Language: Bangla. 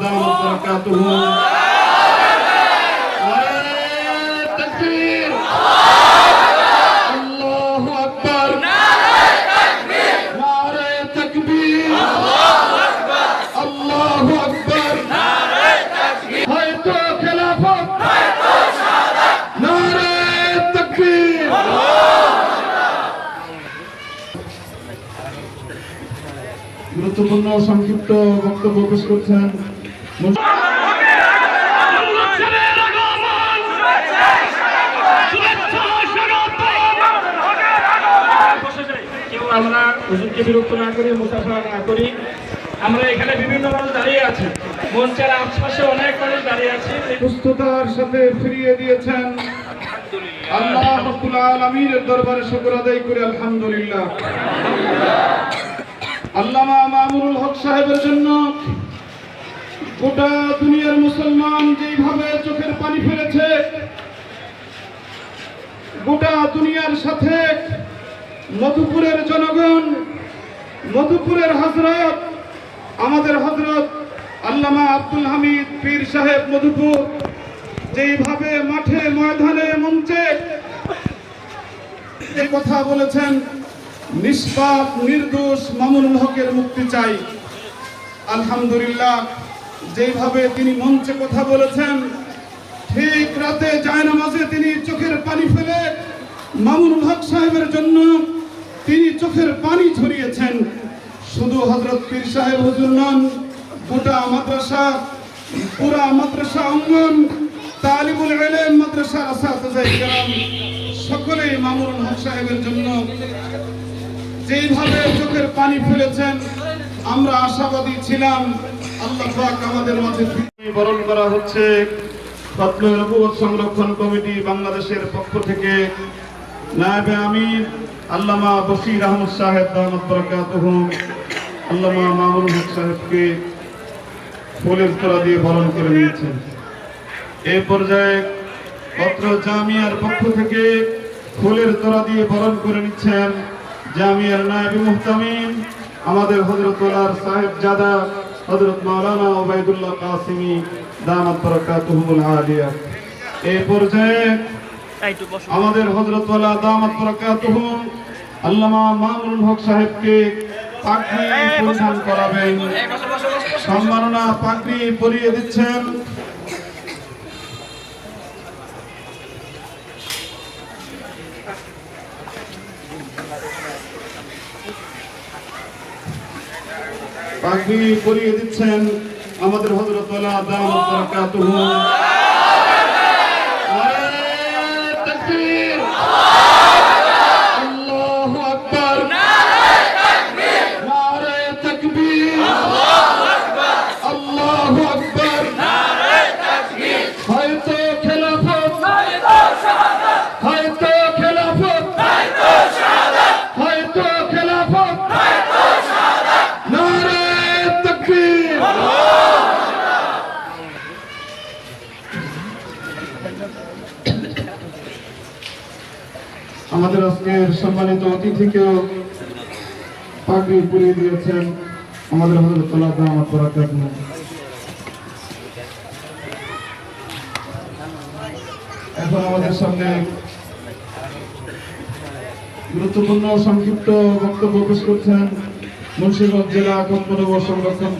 বারাকাতুহু নারে গুরুত্বপূর্ণ সংক্ষিপ্ত বক্তব্য পেশ করছেন আমরা হুজুরকে বিরক্ত না করি মুসাফা না করি। আমরা এখানে বিভিন্ন মানুষ দাঁড়িয়ে আছি। মঞ্চের আশপাশে অনেক মানুষ দাঁড়িয়ে আছে। সুস্থতার সাথে ফিরিয়ে দিয়েছেন আল্লাহ আলামিনের দরবারে শুকর আদায় করে আলহামদুলিল্লাহ। আল্লামা মামুনুল হক সাহেবের জন্য গোটা দুনিয়ার মুসলমান যেইভাবে চোখের পানি ফেলেছে, গোটা দুনিয়ার সাথে মধুপুরের জনগণ, মধুপুরের হজরত আমাদের হজরত আল্লামা আব্দুল হামিদ পীর সাহেব মধুপুর, যেইভাবে মাঠে ময়দানে মঞ্চে কথা বলেছেন নিষ্পাপ, নির্দোষ মামুনুল হকের মুক্তি চাই। আলহামদুলিল্লাহ, যেইভাবে তিনি মঞ্চে কথা বলেছেন, ঠিক রাতে জায়নামাজে তিনি চোখের পানি ফেলে মামুনুল হক সাহেবের জন্য তিনি চোখের পানি ঝরিয়েছেন। শুধু হজরত পীর সাহেব হুজুর নন, গোটা মাদ্রাসা, পুরা মাদ্রাসা অঙ্গন তালিবুল ইলম মাদ্রাসা কেরাম, সকলেই মামুনুল হক সাহেবের জন্য যেইভাবে চোখের পানি ফেলেছেন, আমরা আশাবাদী ছিলাম। আল্লাহ আমাদের মাঝে বরণ করা হচ্ছে। সংরক্ষণ কমিটি বাংলাদেশের পক্ষ থেকে। আল্লামা বশির আহমদ সাহেব সাহেবকে ফুলের দিয়ে বরণ করে নিয়েছেন। এই পর্যায়ে পত্র জামিয়ার পক্ষ থেকে ফুলের তোলা দিয়ে বরণ করে নিচ্ছেন জামিয়ার নায়েব মুহতামিম, আমাদের হজরতুল্লাহ সাহেব জাদা হজরত মাওলানা ওবায়দুল্লাহ কাসিমি, দামাত বরকাতুহুল আলিয়া। এই পর্যায়ে আমাদের হজরতওয়ালা দামাত বরকাতুহু, আল্লামা মামুনুল হক সাহেবকে পাগড়ি পরিধান করাবেন। সম্মাননা পাগড়ি পরিয়ে দিচ্ছেন। পাগড়ি পরিয়ে দিচ্ছেন আমাদের হজরতওয়ালা দামাত আমাদের আজকের সম্মানিত অতিথিকেও পাগড়ি পরিয়ে দিয়েছেন আমাদের হজরতুল্লাহ দামাত বরাকাতুহু এখন আমাদের সামনে গুরুত্বপূর্ণ সংক্ষিপ্ত বক্তব্য পেশ করছেন মুন্সিগঞ্জ জেলা কম্পনব সংরক্ষণ